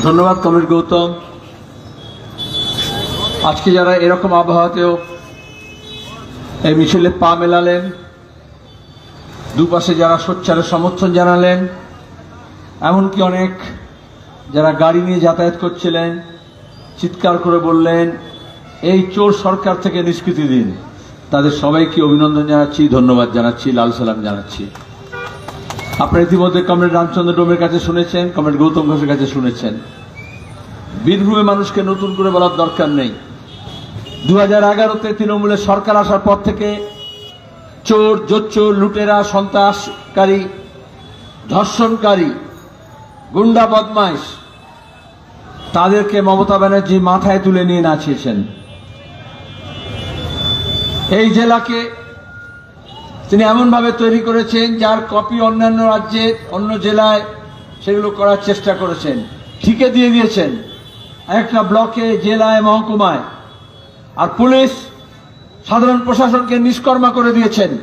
ধন্যবাদ কমির গৌতম। আজকে যারা এরকম আবহাওয়াতেও এই মিছিলে পা মেলালেন, দুপাশে যারা সোচ্চারে সমর্থন জানালেন, এমনকি অনেক যারা গাড়ি নিয়ে যাতায়াত করছিলেন, চিৎকার করে বললেন, এই চোর সরকার থেকে নিষ্কৃতি দিন। তাদের সবাইকে অভিনন্দন জানাচ্ছি, ধন্যবাদ জানাচ্ছি, লাল সালাম জানাচ্ছি। আপনারা ইতিমধ্যে কমরেড রামচন্দ্র ডোমের কাছে শুনেছেন, কমরেড গৌতম ঘোষের কাছে শুনেছেন। বীরভূমে মানুষকে নতুন করে বলার দরকার নেই। দু হাজার এগারোতে তৃণমূলের সরকার আসার পর থেকে চোর, জোচ্চোর, লুটেরা, সন্ত্রাসকারী, ধর্ষণকারী, গুন্ডা বদমাইশ, তাদেরকে মমতা ব্যানার্জি মাথায় তুলে নিয়ে নাচিয়েছেন। এই জেলাকে তিনি এমনভাবে তৈরি করেছেন, যার কপি অন্যান্য রাজ্যে, অন্য জেলায় সেগুলো করার চেষ্টা করেছেন। ঠিকে দিয়ে দিয়েছেন। একটা ব্লকে, জেলায়, মহকুমায়। আর পুলিশ সাধারণ প্রশাসনকে নিষ্কর্মা করে দিয়েছেন।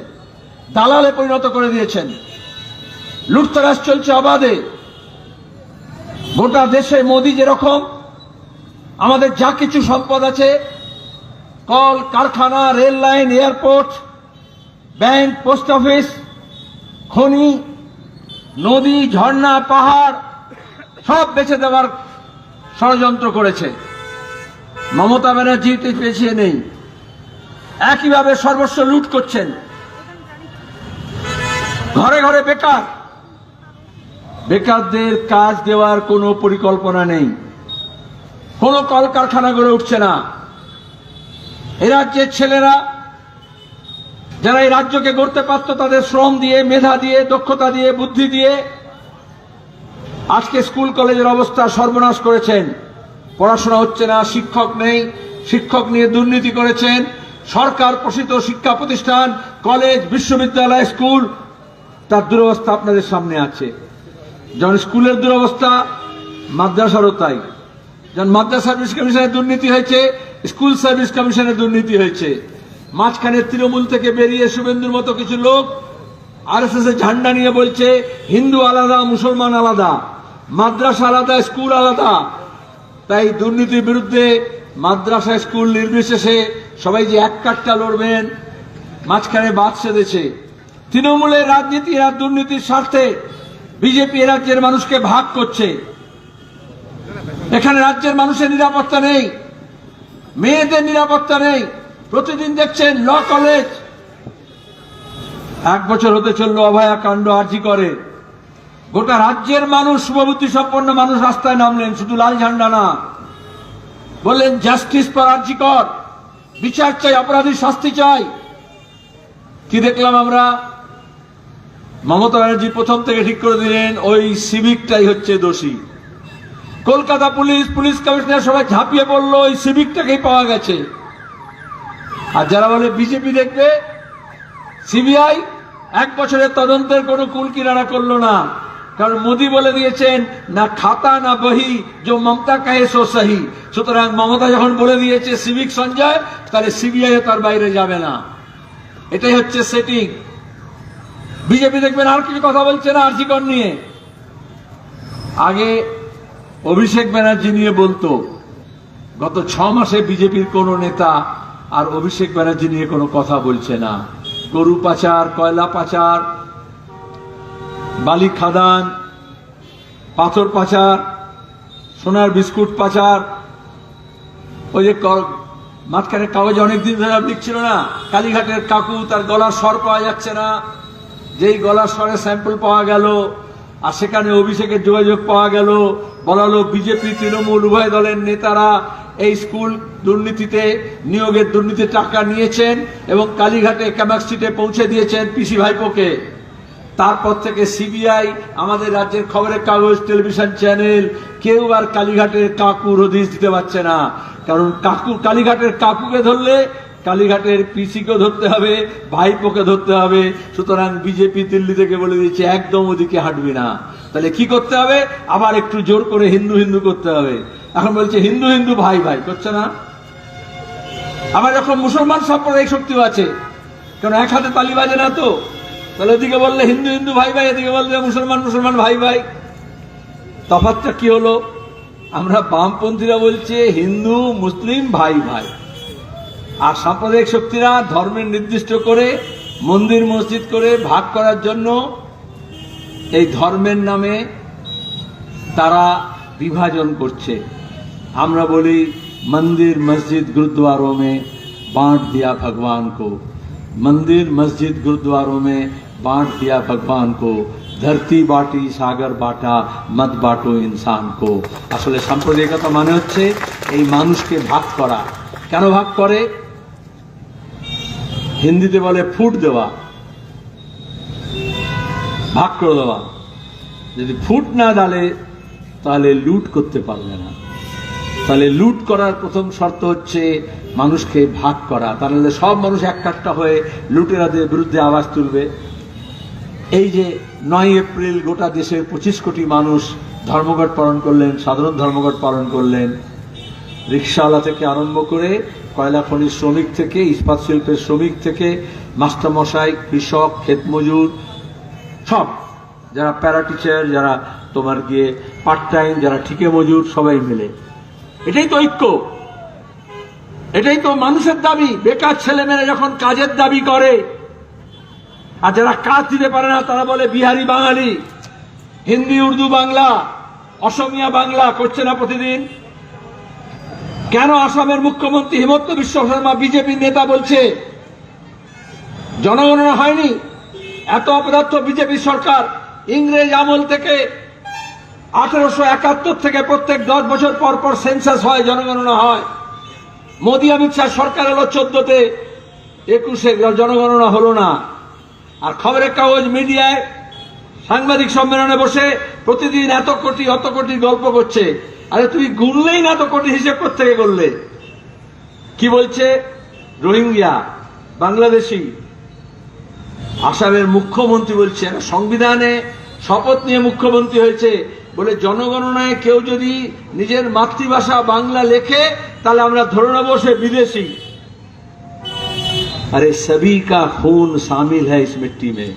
দালালে পরিণত করে দিয়েছেন। লুটতরাজ চলছে অবাধে। গোটা দেশে মোদি যেরকম, আমাদের যা কিছু সম্পদ আছে, কল, কারখানা, rail line, airport bank, post office, খনি, নদী, ঝর্ণা, পাহাড়, সব বেছে দেওয়ার ষড়যন্ত্র করেছে। মমতা ব্যানার্জি পেছিয়ে নেই। একইভাবে সর্বস্ব লুট করছেন। ঘরে ঘরে বেকার। বেকারদের কাজ দেওয়ার কোনো পরিকল্পনা নেই। কোনো কলকারখানা গড়ে উঠছে না। এ রাজ্যের ছেলেরা যারা এই রাজ্যকে গড়তে পারত, তাদের শ্রম দিয়ে, মেধা দিয়ে, দক্ষতা দিয়ে, বুদ্ধি দিয়ে আজকে স্কুল, কলেজের অবস্থা সর্বনাশ করেছেন। পড়াশোনা হচ্ছে না, শিক্ষক নেই, শিক্ষক নিয়ে দুর্নীতি করেছেন। সরকার প্রসিত শিক্ষা প্রতিষ্ঠান, কলেজ, বিশ্ববিদ্যালয়, স্কুল, তার দুরবস্থা আপনাদের সামনে আছে। যখন স্কুলের দুরবস্থা, মাদ্রাসারও তাই। যখন মাদ্রাসা সার্ভিস কমিশনের দুর্নীতি হয়েছে, স্কুল সার্ভিস কমিশনের দুর্নীতি হয়েছে। মাঝখানে তৃণমূল থেকে বেরিয়ে শুভেন্দুর মতো কিছু লোক আর এস ঝান্ডা নিয়ে বলছে, হিন্দু আলাদা, মুসলমান আলাদা, মাদ্রাসা আলাদা, স্কুল আলাদা। তাই দুর্নীতির বিরুদ্ধে মাদ্রাসা, স্কুল নির্বিশেষে সবাই যে এক কাঠটা লড়বেন, মাঝখানে বাদ সেধেছে। তৃণমূলের রাজনীতি আর দুর্নীতির স্বার্থে বিজেপি রাজ্যের মানুষকে ভাগ করছে। এখানে রাজ্যের মানুষের নিরাপত্তা নেই, মেয়েদের নিরাপত্তা নেই প্রতিদিন দেখছেন ল কলেজ। এক বছর হতে চলল অভয়া কাণ্ড আর্জি করে। গোটা রাজ্যের মানুষ শুভবুদ্ধি সম্পন্ন মানুষ রাস্তায় নামলেন, শুধু লাল ঝান্ডা না। বললেন, জাস্টিস ফর আর্জি কর। বিচার চাই, অপরাধীর শাস্তি চাই। কি দেখলাম আমরা? মমতা ব্যানার্জি প্রথম থেকে ঠিক করে দিলেন, ওই সিভিকটাই হচ্ছে দোষী। কলকাতা পুলিশ পুলিশ কমিশনার সবাই ঝাঁপিয়ে পড়ল, ওই সিভিকটাকেই পাওয়া গেছে। আর যারা বলে বিজেপি দেখবে, সিবিআই এক বছরের তদন্তের কোনো কুল কিনারা করল না। কারণ মোদি বলে দিয়েছেন, না খাতা, না বহি, যে মমতা কাহে সো সহি। সুতরাং মমতা যখন বলে দিয়েছে সিভিক সঞ্জয়, তাহলে সিবিআই তার বাইরে যাবে না। এটাই হচ্ছে সেটিং বিজেপি দেখবেন আর কিছু কথা বলছে না আর্জিকর নিয়ে। আগে অভিষেক ব্যানার্জি নিয়ে বলতো, গত ছ মাসে বিজেপির কোনো নেতা আর অভিষেক ব্যানার্জি নিয়ে কোনো কথা বলছে না। গরু পাচার, কয়লা পাচার, বালি খাদান, পাথর পাচার, সোনার বিস্কুট পাচার। ওই যে মাঝখানে কাগজে অনেকদিন ধরে লিখছিল না। কালীঘাটের কাকু তার গলার স্বর পাওয়া যাচ্ছে না। যেই গলার স্বরে স্যাম্পল পাওয়া গেল আর সেখানে অভিষেকের যোগাযোগ পাওয়া গেল। বলালো বিজেপি তৃণমূল উভয় দলের নেতারা এই স্কুল দুর্নীতিতে, নিয়োগের দুর্নীতি টাকা নিয়েছেন এবং কালীঘাটে ক্যামাক্সিটে পৌঁছে দিয়েছেন পিসি ভাইপোকে। তারপর থেকে সিবিআই, আমাদের রাজ্যের খবরের কাগজ, টেলিভিশন চ্যানেল, কেউ আর কালীঘাটের কাকুর হদিস দিতে পারছে না। কারণ কাকু, কালীঘাটের কাকুকে ধরলে কালীঘাটের পিসিকে ধরতে হবে, ভাইপোকে ধরতে হবে, সুতরাং বিজেপি দিল্লি থেকে বলে দিয়েছে, একদম ওদিকে হাঁটবি না। তাহলে কি করতে হবে? আবার একটু জোর করে হিন্দু হিন্দু করতে হবে। এখন বলছে, হিন্দু হিন্দু ভাই ভাই, করছে না? আমার যখন মুসলমান সাম্প্রদায়িক শক্তিও আছে কারণ এক হাতে তালি বাজে না তো? তাহলে ওদিকে বললে হিন্দু হিন্দু ভাই ভাই, এদিকে বললে মুসলমান মুসলমান ভাই ভাই। তফাতটা কি হলো? আমরা বামপন্থীরা বলছে, হিন্দু, মুসলিম, ভাই ভাই। আর সাম্প্রদায়িক শক্তিরা ধর্মের নির্দিষ্ট করে মন্দির মসজিদ করে ভাগ করার জন্য এই ধর্মের নামে তারা বিভাজন করছে আমরা বলি मंदिर मस्जिद गुरुद्वारों में बांट दिया भगवान को मंदिर मस्जिद गुरुद्वारों में बांट दिया भगवान को ধরতি বাটি সাগর বাটা মত বাটো ইনসান কো আসলে সাম্প্রদায়িকতা মানে হচ্ছে এই মানুষকে ভাগ করা কেন ভাগ করে হিন্দিতে বলে ফুট দেওয়া, ভাগ করে দেওয়া। যদি ফুট না ডালে তাহলে লুট করতে পারবে না। তাহলে লুট করার প্রথম শর্ত হচ্ছে মানুষকে ভাগ করা। তাহলে সব মানুষ এক একটা হয়ে লুটেরাদের বিরুদ্ধে আওয়াজ তুলবে। এই যে নয় এপ্রিল গোটা দেশের পঁচিশ কোটি মানুষ ধর্মঘট পালন করলেন, সাধারণ ধর্মঘট পালন করলেন, রিক্সাওয়ালা থেকে আরম্ভ করে কয়লা খনির শ্রমিক থেকে, ইস্পাত শিল্পের শ্রমিক থেকে, মাস্টারমশাই, কৃষক, ক্ষেত মজুর, সব। যারা প্যারা টিচার, যারা তোমার গিয়ে পার্ট টাইম যারা ঠিকে মজুর, সবাই মিলে। এটাই তো ঐক্য। এটাই তো মানুষের দাবি। বেকার ছেলেমেয়েরা যখন কাজের দাবি করে, আর যারা কাজ দিতে পারে না, তারা বলে বিহারি বাঙালি, হিন্দি, উর্দু, বাংলা, অসমিয়া বাংলা করছে না প্রতিদিন। কেন আসামের মুখ্যমন্ত্রী হিমন্ত বিশ্ব শর্মা বিজেপি নেতা বলছে? জনগণনা হয়নি। এত অপদার্থ বিজেপি সরকার ইংরেজ আমল থেকে আঠারোশো একাত্তর থেকে প্রত্যেক দশ বছর পর পর সেন্সাস হয় জনগণনা হয়। মোদী অমিত শাহ সরকার এলো চোদ্দতে, একুশে জনগণনা হলো না। আর খবরের কাগজ মিডিয়ায় সাংবাদিক সম্মেলনে বসে প্রতিদিন এত কোটি, অত কোটি গল্প করছে। আরে তুমি গুনলেই না এত কোটি হিসেব থেকে করলে কি বলছে রোহিঙ্গা বাংলাদেশি আসামের মুখ্যমন্ত্রী বলছে একটা সংবিধানে শপথ নিয়ে মুখ্যমন্ত্রী হয়েছে বলে জনগণনায় কেউ যদি নিজের মাতৃভাষা বাংলা লেখে তাহলে আমরা ধরে নেবো সে বিদেশি अरे सभी का खून शामिल है इस मिट्टी में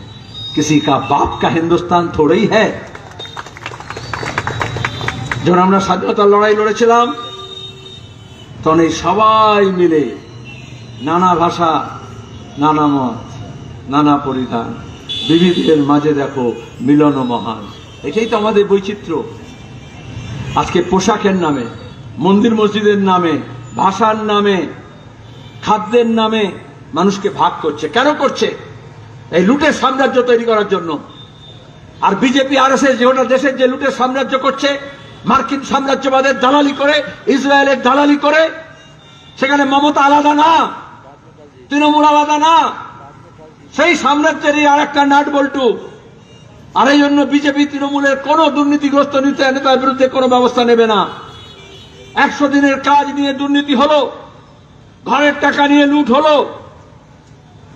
किसी का बाप का हिंदुस्तान थोड़ा ही है যখন আমরা স্বাধীনতার লড়াই লড়েছিলাম, তখন এই সবাই মিলে নানা ভাষা, নানা মত, নানা পরিধান, বিবিধের মাঝে দেখো মিলন মহান। এটাই তো আমাদের বৈচিত্র্য। আজকে পোশাকের নামে, মন্দির মসজিদের নামে, ভাষার নামে, খাদ্যের নামে মানুষকে ভাগ করছে। কেন করছে? এই লুটের সাম্রাজ্য তৈরি করার জন্য। আর বিজেপি, আর এস যে গোটা দেশের যে লুটের সাম্রাজ্য করছে মার্কিন সাম্রাজ্যবাদের দালালি করে, ইসরায়েলের দালালি করে, সেখানে মমতা আলাদা না, তৃণমূল আলাদা না। সেই সাম্রাজ্যেরই আর একটা নাট বল্টু। আর এই জন্য বিজেপি তৃণমূলের কোন দুর্নীতিগ্রস্ত নেতা নেতার বিরুদ্ধে কোনো ব্যবস্থা নেবে না। একশো দিনের কাজ নিয়ে দুর্নীতি হলো, ঘরের টাকা নিয়ে লুট হলো।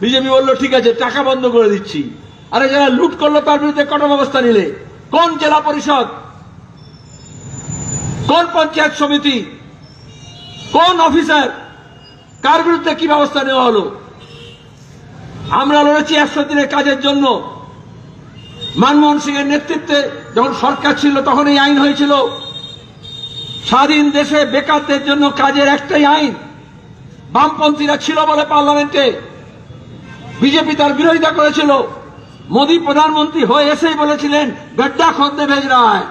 বিজেপি বলল, ঠিক আছে, টাকা বন্ধ করে দিচ্ছি। আরে যারা লুট করল তার বিরুদ্ধে কঠোর ব্যবস্থা নিলে, কোন জেলা পরিষদ? কোন পঞ্চায়েত সমিতি, কোন অফিসার, কার বিরুদ্ধে কি ব্যবস্থা নেওয়া হলো? আমরা লড়েছি একশো দিনের কাজের জন্য। মনমোহন সিং এর নেতৃত্বে যখন সরকার ছিল তখন এই আইন হয়েছিল। স্বাধীন দেশে বেকারদের জন্য কাজের একটাই আইন। বামপন্থীরা ছিল বলে পার্লামেন্টে। বিজেপি তার বিরোধিতা করেছিল। মোদী প্রধানমন্ত্রী হয়ে এসেই বলেছিলেন, গড্ডা খদ্দে ভেজ রায়।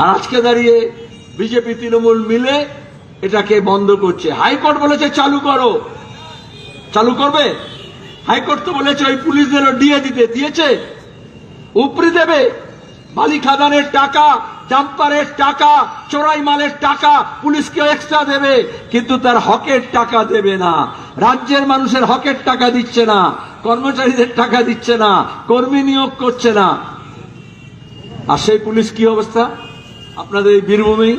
আর আজকে দাঁড়িয়ে বিজেপি তৃণমূল মিলে এটাকে বন্ধ করছে। হাইকোর্ট বলেছে, চালু করো। চালু করবে? হাইকোর্ট তো বলেছে, ওই পুলিশদের ডিএ দিতে। দিয়েছে? উপরি দেবে? বালি খাদানের টাকা, জাম্পারের টাকা, চোরাই মালের টাকা পুলিশকে এক্সট্রা দেবে। কিন্তু তার হকের টাকা দেবে না। রাজ্যের মানুষের হকের টাকা দিচ্ছে না। কর্মচারীদের টাকা দিচ্ছে না। কর্মী নিয়োগ করছে না। আর সেই পুলিশ কি অবস্থা? আপনাদের এই বীরভূমি,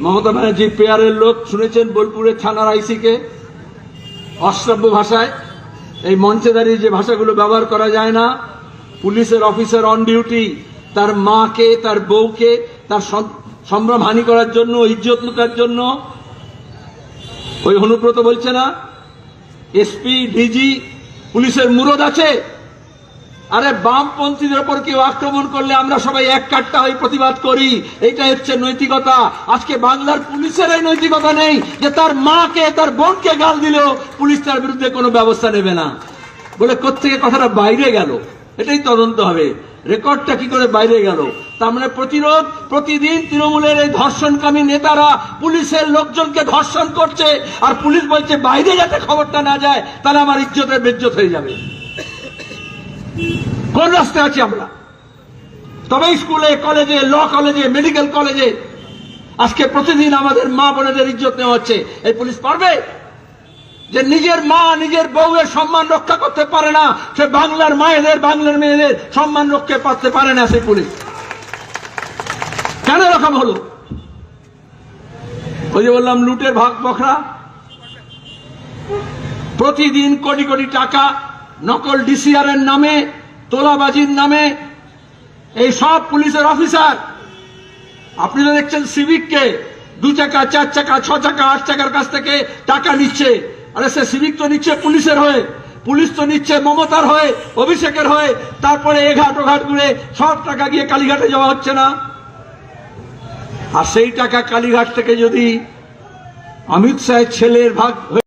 মমতা ব্যানার্জি পেয়ারের লোক শুনেছেন বোলপুরের থানার আইসিকে? অশ্রাব্য ভাষায়, এই মঞ্চে দাঁড়িয়ে যে ভাষাগুলো ব্যবহার করা যায় না, পুলিশের অফিসার অন ডিউটি তার মাকে, তার বউকে, তার সম- সম্ভ্রম হানি করার জন্য, ইজ্জত লুটার জন্য, ওই অনুব্রত বলছে না? এসপি, ডিজি, পুলিশের মুরদ আছে? আরে বামপন্থীদের উপর কেউ আক্রমণ করলে আমরা সবাই এক কাট্টা হয়ে প্রতিবাদ করি। এইটা হচ্ছে নৈতিকতা। আজকে বাংলার পুলিশের এই নৈতিকতা নেই যে তার মাকে, তার বোনকে গাল দিলেও পুলিশ তার বিরুদ্ধে কোনো ব্যবস্থা নেবে না। বলে কোত্থেকে কথাটা বাইরে গেল? এটাই তদন্ত হবে। রেকর্ডটা কি করে বাইরে গেল? তার মানে প্রতিরোধ, প্রতিদিন তৃণমূলের এই ধর্ষণকামী নেতারা পুলিশের লোকজনকে ধর্ষণ করছে, আর পুলিশ বলছে, বাইরে যাতে খবরটা না যায়, তাহলে আমার ইজ্জতের বেজ্জত হয়ে যাবে। কোন রাস্তায় আছি আমরা। তবে স্কুলে, কলেজে, ল কলেজে, মেডিকেল কলেজে আজকে প্রতিদিন আমাদের মা বোনেদের ইজ্জত নেওয়া হচ্ছে। এই পুলিশ পারবে? যে নিজের মা, নিজের বউয়ের সম্মান রক্ষা করতে পারে না, সে বাংলার মায়েদের, বাংলার মেয়েদের সম্মান রক্ষা করতে পারে না সেই পুলিশ। কেন এরকম হলো? ওই যে বললাম, লুটের ভাগ বখরা। প্রতিদিন কোটি কোটি টাকা নকল ডিসিআর এর নামে তোলাবাজির নামে এই সব পুলিশের অফিসার। আপনি তো দেখছেন সিভিককে দু চাকা, চার চাকা, ছ চাকা, আট চাকার কাছ থেকে টাকা নিচ্ছে। আরে সে সিভিক তো নিচ্ছে পুলিশের হয়ে। পুলিশ তো নিচ্ছে মমতার হয়ে, অভিষেকের হয়ে। তারপরে এঘাট ওঘাট ঘুরে সব টাকা গিয়ে কালীঘাটে যাওয়া হচ্ছে না। আর সেই টাকা কালীঘাট থেকে যদি অমিত শাহের ছেলের ভাগ